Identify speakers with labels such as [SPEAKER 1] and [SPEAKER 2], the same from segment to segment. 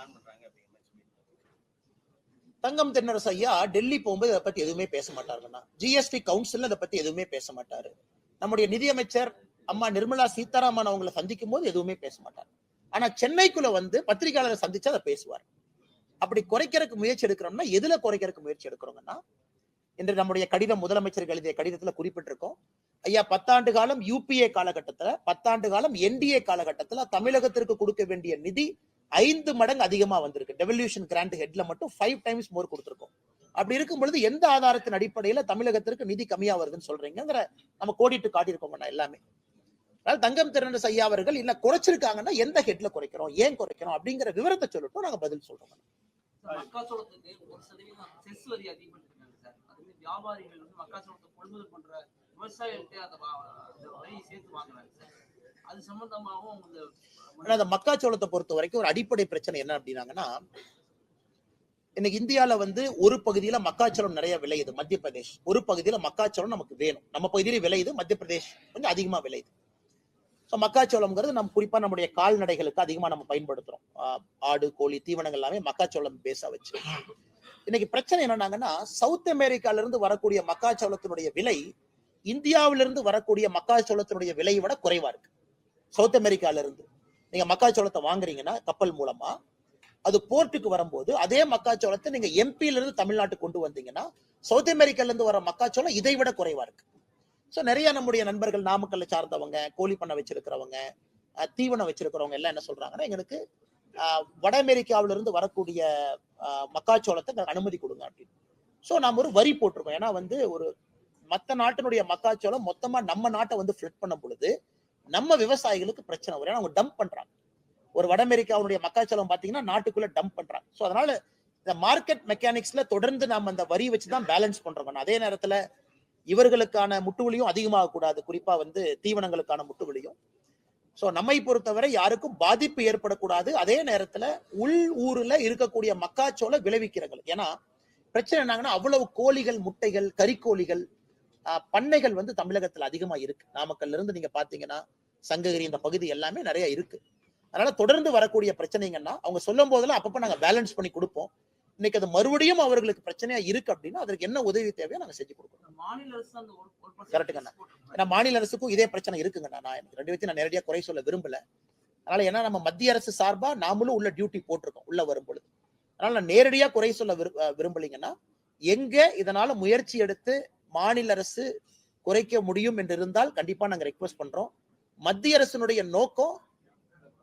[SPEAKER 1] Plan பண்றாங்க அப்படிங்கிற மாதிரி சொல்லியிருக்காரு
[SPEAKER 2] தங்கம் தென்னரசு ஐயா டெல்லி போகும்போது இதை பத்தி எதுவுமே பேச மாட்டாருன்னா ஜிஎஸ்டி கவுன்சில் இதை பத்தி எதுவுமே பேச மாட்டாரு. நம்முடைய நிதியமைச்சர் அம்மா நிர்மலா சீதாராமன் அவங்களை சந்திக்கும் போது எதுவுமே பேச மாட்டார். ஆனா சென்னைக்குள்ள வந்து பத்திரிகையாளரை சந்திச்சு அதை பேசுவார். அப்படி குறைக்கிறதுக்கு முயற்சி எடுக்கிறோம்னா எதுல குறைக்கிறதுக்கு முயற்சி எடுக்கிறோங்கன்னா என்று நம்முடைய கடிதம் முதலமைச்சர் எழுதிய கடிதத்துல குறிப்பிட்டிருக்கோம். ஐயா பத்தாண்டு காலம் யூபிஏ காலகட்டத்துல பத்தாண்டு காலம் என்டிஏ காலகட்டத்துல தமிழகத்திற்கு கொடுக்க வேண்டிய நிதி ஐந்து மடங்கு அதிகமா வந்திருக்கு. டெவல்யூஷன் கிராண்ட் ஹெட்ல மட்டும் ஃபைவ் டைம்ஸ் மோர் கொடுத்துருக்கோம். அப்படி இருக்கும் பொழுது எந்த ஆதாரத்தின் அடிப்படையில தமிழகத்திற்கு நிதி கம்மியா வருதுன்னு சொல்றீங்கிற நம்ம கோடிட்டு காட்டியிருக்கோம் எல்லாமே. அதாவது தங்கம் திறனரசு ஐயா அவர்கள் இல்ல குறைச்சிருக்காங்கன்னா எந்த ஹெட்ல குறைக்கிறோம் ஏன் குறைக்கிறோம் அப்படிங்கிற விவரத்தை சொல்லட்டும் நாங்க பதில் சொல்றோம்
[SPEAKER 3] வியாபாரிகள் வந்து மக்காச்சோளத்தை கொள்முதல் பண்ற விவசாயிகள்கிட்ட அந்த சேர்த்து வாங்குறாங்க சார். அது சம்பந்தமாகவும்
[SPEAKER 2] ஆனா அந்த மக்காச்சோளத்தை பொறுத்த வரைக்கும் ஒரு அடிப்படை பிரச்சனை என்ன அப்படின்னாங்கன்னா இன்னைக்கு இந்தியால வந்து ஒரு பகுதியில மக்காச்சோளம் நிறைய விளையுது மத்திய பிரதேஷ் ஒரு பகுதியில மக்காச்சோளம் நமக்கு வேணும். நம்ம பகுதியில விளையுது மத்திய பிரதேஷ் கொஞ்சம் அதிகமா விளையுது. ஸோ மக்காச்சோளம்ங்கிறது நம்ம குறிப்பா நம்முடைய கால்நடைகளுக்கு அதிகமா நம்ம பயன்படுத்துறோம். ஆஹ் ஆடு கோழி தீவனங்கள் எல்லாமே மக்காச்சோளம் பேஸா வச்சு. இன்னைக்கு பிரச்சனை என்னன்னாங்கன்னா சவுத் அமெரிக்கால இருந்து வரக்கூடிய மக்காச்சோளத்தினுடைய விலை இந்தியாவிலிருந்து வரக்கூடிய மக்காச்சோளத்தினுடைய விலையை விட குறைவா இருக்கு. சவுத் அமெரிக்கால இருந்து நீங்க மக்காச்சோளத்தை வாங்குறீங்கன்னா கப்பல் மூலமா அது போர்ட்டுக்கு வரும்போது அதே மக்காச்சோளத்தை நீங்க எம்பில இருந்து தமிழ்நாட்டுக்கு கொண்டு வந்தீங்கன்னா சவுத் அமெரிக்கால இருந்து வர மக்காச்சோளம் இதை விட குறைவா இருக்கு. ஸோ நிறைய நம்முடைய நண்பர்கள் நாமக்கல்ல சார்ந்தவங்க கோழி பண்ணை வச்சிருக்கிறவங்க தீவனம் வச்சிருக்கிறவங்க எல்லாம் என்ன சொல்றாங்கன்னா எங்களுக்கு வட அமெரிக்காவில இருந்து வரக்கூடிய மக்காச்சோளத்தை அனுமதி கொடுங்க அப்படின்னு. ஸோ நாம் ஒரு வரி போட்டிருக்கோம். ஏன்னா வந்து ஒரு மற்ற நாட்டினுடைய மக்காச்சோளம் மொத்தமா நம்ம நாட்டை வந்து ஃபிளட் பண்ணும் பொழுது நம்ம விவசாயிகளுக்கு பிரச்சனை வரும் ஏன்னா அவங்க டம்ப் பண்றாங்க. ஒரு வட அமெரிக்காவுடைய மக்காச்சோளம் பாத்தீங்கன்னா நாட்டுக்குள்ள டம்ப் பண்றாங்க. ஸோ அதனால இந்த மார்க்கெட் மெக்கானிக்ஸ்ல தொடர்ந்து நாம அந்த வரி வச்சு தான் பேலன்ஸ் பண்றோம் அதே நேரத்துல இவர்களுக்கான முட்டுவலியும் அதிகமாக கூடாது. குறிப்பா வந்து தீவனங்களுக்கான முட்டுவலியும். ஸோ நம்மை பொறுத்தவரை யாருக்கும் பாதிப்பு ஏற்படக்கூடாது. அதே நேரத்துல உள் ஊர்ல இருக்கக்கூடிய மக்காச்சோள விளைவிக்கிறார்கள் ஏன்னா பிரச்சனை என்னங்கன்னா அவ்வளவு கோழிகள் முட்டைகள் கறிக்கோழிகள் பண்ணைகள் வந்து தமிழகத்துல அதிகமா இருக்கு. நாமக்கல்ல இருந்து நீங்க பாத்தீங்கன்னா சங்ககிரி இந்த பகுதி எல்லாமே நிறைய இருக்கு. அதனால தொடர்ந்து வரக்கூடிய பிரச்சனைங்கன்னா அவங்க சொல்லும் போதெல்லாம் அப்பப்ப நாங்க பேலன்ஸ் பண்ணி கொடுப்போம். இன்னைக்கு அது மறுபடியும் அவர்களுக்கு பிரச்சனையா இருக்கு அப்படின்னா அதற்கு என்ன உதவி தேவையோ நாங்க செஞ்சு கொடுக்கணும்
[SPEAKER 3] மாநில அரசு அந்த ஒரு ஒரு percent
[SPEAKER 2] Correct ங்கண்ணா.
[SPEAKER 3] cess போட்டிருக்காங்க.
[SPEAKER 2] ஏன்னா மாநில அரசுக்கும் இதே பிரச்சனை இருக்குங்கண்ணா நான் எனக்கு ரெண்டு பேர்த்தையும் நான் நேரடியா குறை சொல்ல விரும்பல. அதனால ஏன்னா நம்ம மத்திய அரசு சார்பா நாமளும் உள்ள டியூட்டி போட்டிருக்கோம் உள்ள வரும் பொழுது அதனால நான் நேரடியா குறை சொல்ல விரும்பலைங்கன்னா எங்க இதனால முயற்சி எடுத்து மாநில அரசு குறைக்க முடியும் என்று இருந்தால் கண்டிப்பா நாங்க ரெக்வஸ்ட் பண்றோம். மத்திய அரசினுடைய நோக்கம்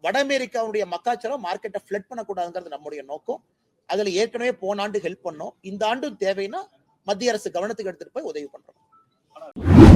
[SPEAKER 2] வட அமெரிக்காவுடைய மக்காச்சோளம் மார்க்கெட்டை ஃபிளட் பண்ணக்கூடாதுங்கிறது நம்முடைய நோக்கம். அதுல ஏற்கனவே போன ஆண்டு ஹெல்ப் பண்ணோம். இந்த ஆண்டும் தேவைன்னா மத்திய அரசு கவனத்துக்கு எடுத்துட்டு போய் உதவி பண்றோம்.